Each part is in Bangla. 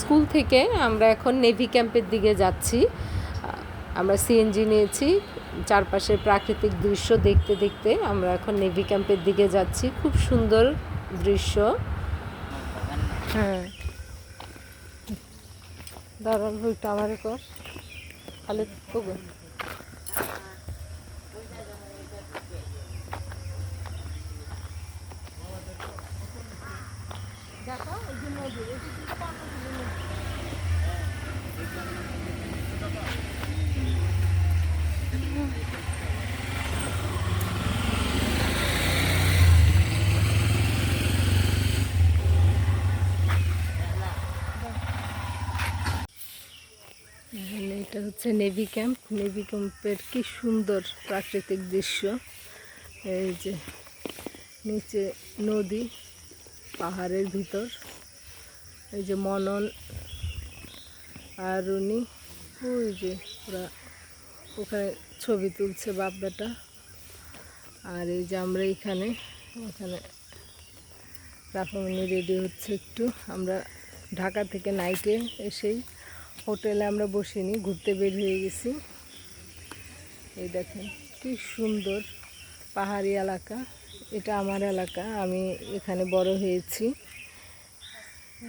স্কুল থেকে আমরা এখন নেভি ক্যাম্পের দিকে যাচ্ছি। আমরা সিএনজি নিয়েছি। চারপাশের প্রাকৃতিক দৃশ্য দেখতে দেখতে আমরা এখন নেভি ক্যাম্পের দিকে যাচ্ছি। খুব সুন্দর দৃশ্য। হ্যাঁ। দাঁড়ান বইটা আমার কর। খালি কবে এখানে এটা হচ্ছে নেভি ক্যাম্প নেভি ক্যাম্পের কি সুন্দর প্রাকৃতিক দৃশ্য। এই যে নিচে নদী, পাহাড়ের ভিতর। এই যে মনন আর উনি, ওই যে ওরা ওখানে ছবি তুলছে বাপ বেটা আর এই যে আমরা এখানে এখানে রাফামনি রেডি হচ্ছে একটু। আমরা ঢাকা থেকে নাইটে এসেই হোটেলে আমরা বসিনি ঘুরতে বের হয়ে গেছি। এই দেখেন কি সুন্দর পাহাড়ি এলাকা। এটা আমার এলাকা আমি এখানে বড় হয়েছি।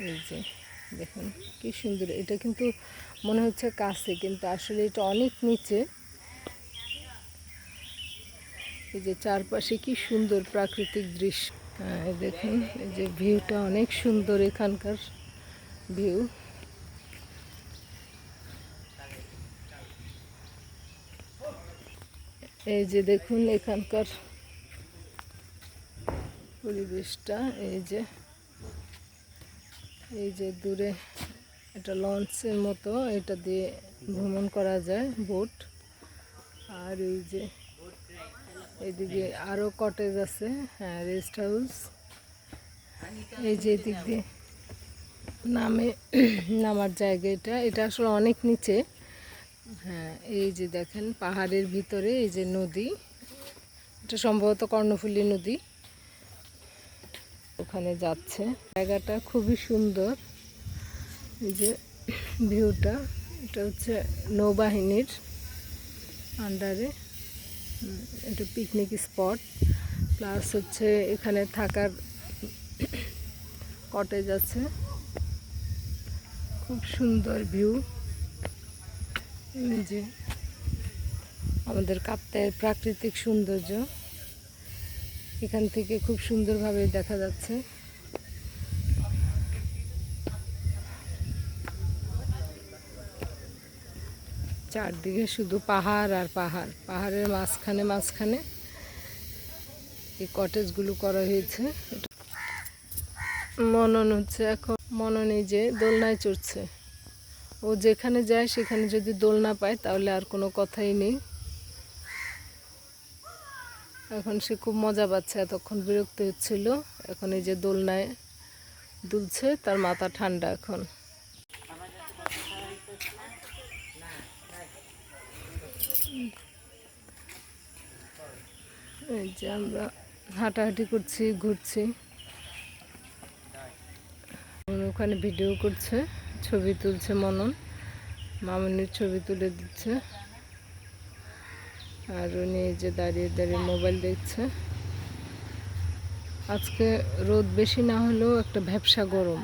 এই যে দেখুন কি সুন্দর। এটা কিন্তু মনে হচ্ছে কাছে কিন্তু আসলে এটা অনেক নিচে। এই যে চারপাশে কি সুন্দর প্রাকৃতিক দৃশ্য। হ্যাঁ, দেখুন এই যে ভিউটা অনেক সুন্দর এখানকার ভিউ। এই যে দেখুন এখানকার পরিবেশটা, এই যে এই যে দূরে এটা লঞ্চের মতো এটা দিয়ে ভ্রমণ করা যায়, বোট। আর এই যে এদিকে আরও কটেজ আছে হ্যাঁ রেস্ট হাউস এই যে এদিক দিয়ে নামে, নামার জায়গা এটা। এটা আসলে অনেক নিচে। হ্যাঁ এই যে দেখেন পাহাড়ের ভিতরে এই যে নদী, এটা সম্ভবত কর্ণফুলী নদী। ওখানে যাচ্ছে। জায়গাটা খুবই সুন্দর। এই যে ভিউটা, এটা হচ্ছে নৌবাহিনীর আন্ডারে। এটা পিকনিক স্পট। প্লাস হচ্ছে এখানে থাকার কটেজ আছে। খুব সুন্দর ভিউ। যে, আমাদের কাপ্তায়ের প্রাকৃতিক সৌন্দর্য। এখান থেকে খুব সুন্দরভাবে দেখা যাচ্ছে। চারদিকে শুধু পাহাড় আর পাহাড়। পাহাড়ের মাঝখানে মাঝখানে এই কটেজগুলো করা হয়েছে। মনন হচ্ছে এখন। মনন এই যে দোলনায় চড়ছে। ও যেখানে যায়, সেখানে যদি দোলনা পায়, তাহলে আর কোনো কথাই নেই। এখন সে খুব মজা পাচ্ছে, এতক্ষণ বিরক্ত হচ্ছিল। এখন এই যে দোলনায় দুলছে, তার মাথা ঠান্ডা এখন। এই যে আমরা হাঁটাহাঁটি করছি, ঘুরছি। ওখানে ভিডিও করছে। ছবি তুলছে মনন। মামনির ছবি তুলে দিচ্ছে। আর উনি যে দাঁড়িয়ে দাঁড়িয়ে মোবাইল দেখছে। আজকে রোদ বেশি না হলেও একটা ভ্যাবসা গরম।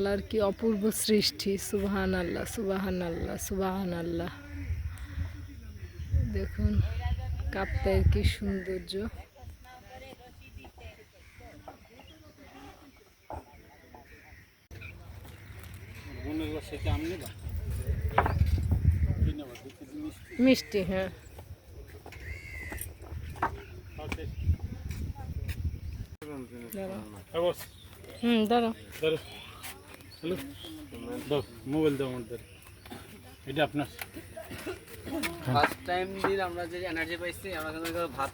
আল্লাহর কি অপূর্ব সৃষ্টি? সুবাহান আল্লাহ সুবাহান আল্লাহ সুবাহান আল্লাহ দেখুন কাপ্তায়ের কি সৌন্দর্য। মিষ্টি হ্যাঁ। হ্যাঁ হুম ধরো হ্যালো দাও মোবাইল দাও আমার এটা আপনার। ফার্স্ট টাইম দিন আমরা যে এনার্জি পাইছি, আমরা ভাত